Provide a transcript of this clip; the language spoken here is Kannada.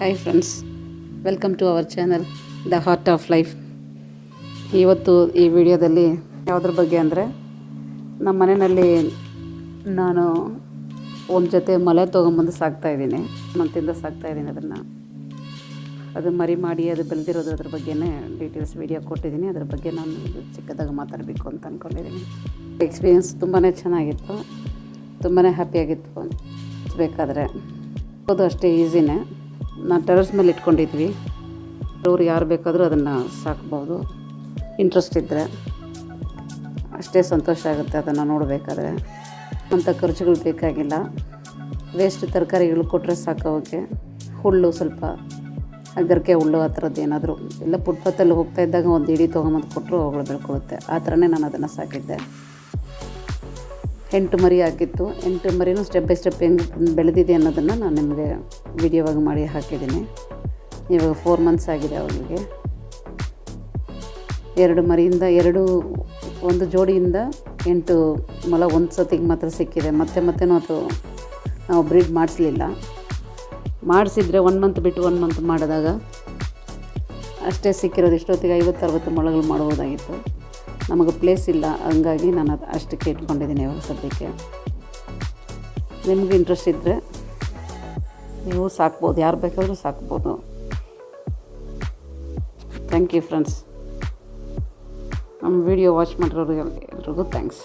Hi friends welcome to our channel the heart of life ಇವತ್ತು ಈ ವಿಡಿಯೋದಲ್ಲಿ ಯಾವುದ್ರ ಬಗ್ಗೆ ಅಂದರೆ, ನಮ್ಮ ಮನೆಯಲ್ಲಿ ನಾನು ಒಂದು ಜೊತೆ ಮಲೆ ತೊಗೊಂಬಂದು ಸಾಕ್ತಾಯಿದ್ದೀನಿ ಮಂತಿಂದ ಸಾಕ್ತಾಯಿದ್ದೀನಿ ಅದನ್ನು. ಅದು ಮರಿ ಮಾಡಿ, ಅದು ಬೆಳೆದಿರೋದು ಅದ್ರ ಬಗ್ಗೆನೇ ಡೀಟೇಲ್ಸ್ ವಿಡಿಯೋ ಕೊಟ್ಟಿದ್ದೀನಿ. ಅದ್ರ ಬಗ್ಗೆ ನಾನು ಚಿಕ್ಕದಾಗ ಮಾತಾಡಬೇಕು ಅಂತ ಅಂದ್ಕೊಂಡಿದ್ದೀನಿ ಎಕ್ಸ್ಪೀರಿಯನ್ಸ್ ತುಂಬಾ ಚೆನ್ನಾಗಿತ್ತು. ತುಂಬಾ ಹ್ಯಾಪಿಯಾಗಿತ್ತು ಬೇಕಾದರೆ ಅದು ಅಷ್ಟೇ ಈಸಿನೇ ನಾನು ಟೆರಸ್ ಮೇಲೆ ಇಟ್ಕೊಂಡಿದ್ವಿ. ಅವ್ರು ಯಾರು ಬೇಕಾದರೂ ಅದನ್ನು ಸಾಕ್ಬೋದು. ಇಂಟ್ರೆಸ್ಟ್ ಇದ್ದರೆ ಅಷ್ಟೇ ಸಂತೋಷ ಆಗುತ್ತೆ ಅದನ್ನು ನೋಡಬೇಕಾದ್ರೆ. ಅಂಥ ಖರ್ಚುಗಳು ಬೇಕಾಗಿಲ್ಲ. ವೇಸ್ಟ್ ತರಕಾರಿಗಳು ಕೊಟ್ಟರೆ ಸಾಕೋಕ್ಕೆ ಅವಕ್ಕೆ ಹುಲ್ಲು ಸ್ವಲ್ಪ ಅಗರ್ಕೆ ಹುಲ್ಲು ಆ ಥರದ್ದು ಏನಾದರೂ. ಎಲ್ಲ ಫುಟ್ಪಾತಲ್ಲಿ ಹೋಗ್ತಾ ಇದ್ದಾಗ ಒಂದು ಇಡೀ ತೊಗೊಂಬಂದು ಕೊಟ್ಟರು ಅವುಗಳು ಬೆಳ್ಕೊಳ್ಳುತ್ತೆ ಆ ಥರನೇ ನಾನು ಅದನ್ನು ಸಾಕಿದ್ದೆ. ಎಂಟು ಮರಿ ಆಗಿತ್ತು. ಎಂಟು ಮರಿನೂ ಸ್ಟೆಪ್ ಬೈ ಸ್ಟೆಪ್ ಹೆಂಗೆ ಬೆಳೆದಿದೆ ಅನ್ನೋದನ್ನು ನಾನು ನಿಮಗೆ ವಿಡಿಯೋವಾಗಿ ಮಾಡಿ ಹಾಕಿದ್ದೀನಿ. ಇವಾಗ ಫೋರ್ ಮಂತ್ಸ್ ಆಗಿದೆ ಅವನಿಗೆ ಎರಡು ಮರಿಯಿಂದ ಎರಡು, ಒಂದು ಜೋಡಿಯಿಂದ ಎಂಟು ಮೊಲ ಒಂದು ಸತಿಗೆ ಮಾತ್ರ ಸಿಕ್ಕಿದೆ. ಮತ್ತೆ ಮತ್ತೆನೂ ಅದು ನಾವು ಬ್ರೀಡ್ ಮಾಡಿಸ್ಲಿಲ್ಲ. ಮಾಡಿಸಿದರೆ ಒನ್ ಮಂತ್ ಬಿಟ್ಟು ಒನ್ ಮಂತ್ ಮಾಡಿದಾಗ ಅಷ್ಟೇ ಸಿಕ್ಕಿರೋದು. ಇಷ್ಟೊತ್ತಿಗೆ ಐವತ್ತು, ಅರವತ್ತು ಮೊಳಗಳು ಮಾಡ್ಬೋದಾಗಿತ್ತು. ನಮಗೆ ಪ್ಲೇಸ್ ಇಲ್ಲ. ಹಂಗಾಗಿ ನಾನು ಅದು ಅಷ್ಟಕ್ಕೆ ಇಟ್ಕೊಂಡಿದ್ದೀನಿ ಇವಾಗ ಸದ್ಯಕ್ಕೆ. ನಿಮ್ಗೆ ಇಂಟ್ರೆಸ್ಟ್ ಇದ್ದರೆ ನೀವು ಸಾಕ್ಬೋದು. ಯಾರು ಬೇಕಾದರೂ ಸಾಕ್ಬೋದು. ಥ್ಯಾಂಕ್ ಯು ಫ್ರೆಂಡ್ಸ್ ನಮ್ಮ ವಿಡಿಯೋ ವಾಚ್ ಮಾಡಿರೋರಿಗೆ ಎಲ್ರಿಗೂ ಥ್ಯಾಂಕ್ಸ್